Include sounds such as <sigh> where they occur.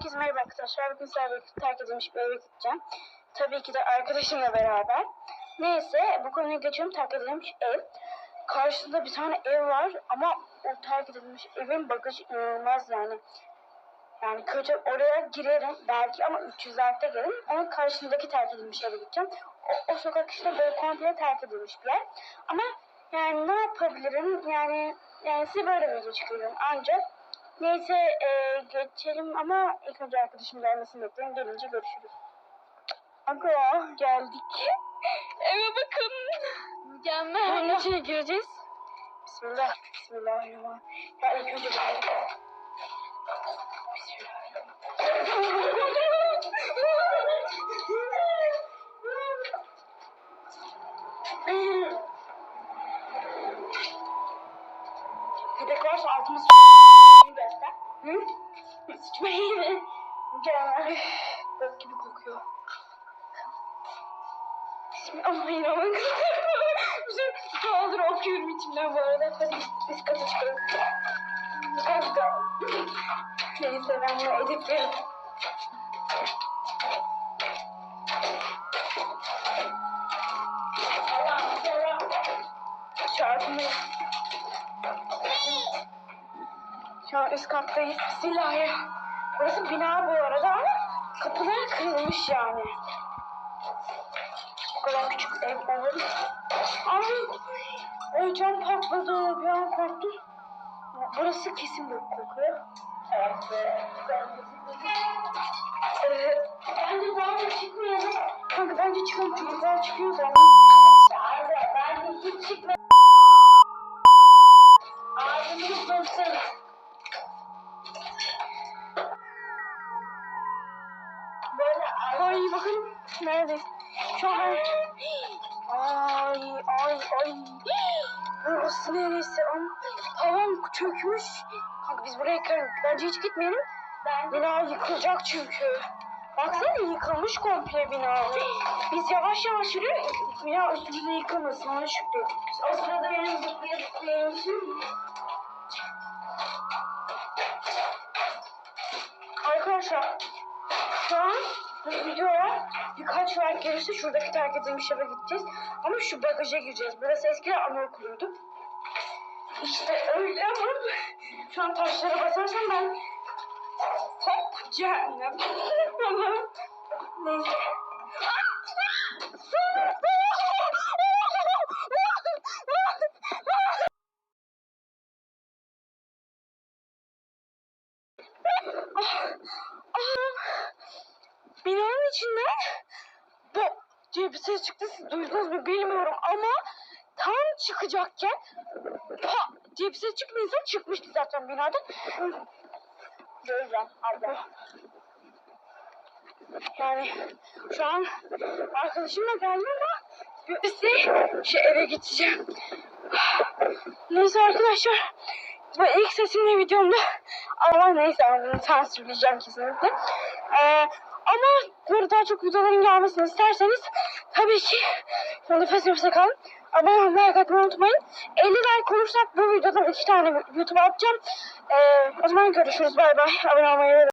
Herkese merhaba arkadaşlar. Bugün sizlerle terk edilmiş bir eve gideceğim. Tabii ki de arkadaşımla beraber. Neyse bu konuya geçiyorum. Terk edilmiş ev. Karşısında bir tane ev var ama o terk edilmiş evin bagajı inanılmaz yani. Yani kötü oraya girerim belki ama 300'lerde girerim. Onun karşısındaki terk edilmiş eve gideceğim. O, o sokak işte böyle komple terk edilmiş bir yer. Ama yani ne yapabilirim? Yani yani size böyle bir video çıkıyorum. Ancak neyse e, geçelim ama ilk önce arkadaşım gelmesini bekleyin. Gelince görüşürüz. Aga geldik. <laughs> Eve bakın. Bunun Mükemmel. içine gireceğiz. Bismillah. Bismillahirrahmanirrahim. Ya ilk önce buraya Bismillah. Köpek varsa altımız Hı? Sıçmayın. Mükemmel. Bok gibi kokuyor. Bismillahirrahmanirrahim. Güzel. Kaldır okuyorum içimden bu arada. Hadi biz kata çıkalım. Kanka. Neyse ben bunu editlerim. Çarpmayın. Şu an üst kattayız. Bismillahirrahmanirrahim. Burası bina bu arada ama kapılar kırılmış yani. Bu kadar küçük ev olur mu? Ay, ay cam patladı. Bir an korktum. Burası kesin bok kokuyor. Evet. Ee, bence bence çıkmayalım. Kanka bence çıkalım. Çocuklar çıkıyor zaten. Bence hiç çıkmayalım. Ağzını bırsın. Neredeyiz? Şu an ay ay ay burası neresi? Am tavan çökmüş. Kanka biz buraya geldik. Bence hiç gitmeyelim. Bina yıkılacak çünkü. Baksana yıkılmış komple bina. Biz yavaş yavaş yürüyoruz. Bina üstümüze yıkılmasın ona şükür. O sırada benim zıplaya zıplaya Arkadaşlar şu an videoya birkaç like gelirse şuradaki terk edilmiş eve gideceğiz. Ama şu bagaja gireceğiz. Burası eskiden anaokuluydu. İşte öyle ama şu an taşlara basarsam ben hop cehennem. <laughs> Neyse. Binanın içinden bu diye bir ses çıktı. Siz duydunuz mu bilmiyorum ama tam çıkacakken pa diye bir ses çıktı. İnsan çıkmıştı zaten binadan. Göreceğim abla. Yani şu an arkadaşımla geldim ama birisi şu eve gideceğim. Neyse arkadaşlar bu ilk sesimle videomda ama neyse bunu sansürleyeceğim kesinlikle. Ee, ama böyle daha çok videoların gelmesini isterseniz tabii ki nefes nefese kalın. Abone olmayı, like atmayı unutmayın. 50 like olursak bu videodan iki tane YouTube atacağım. Ee, o zaman görüşürüz. Bay bay. Abone olmayı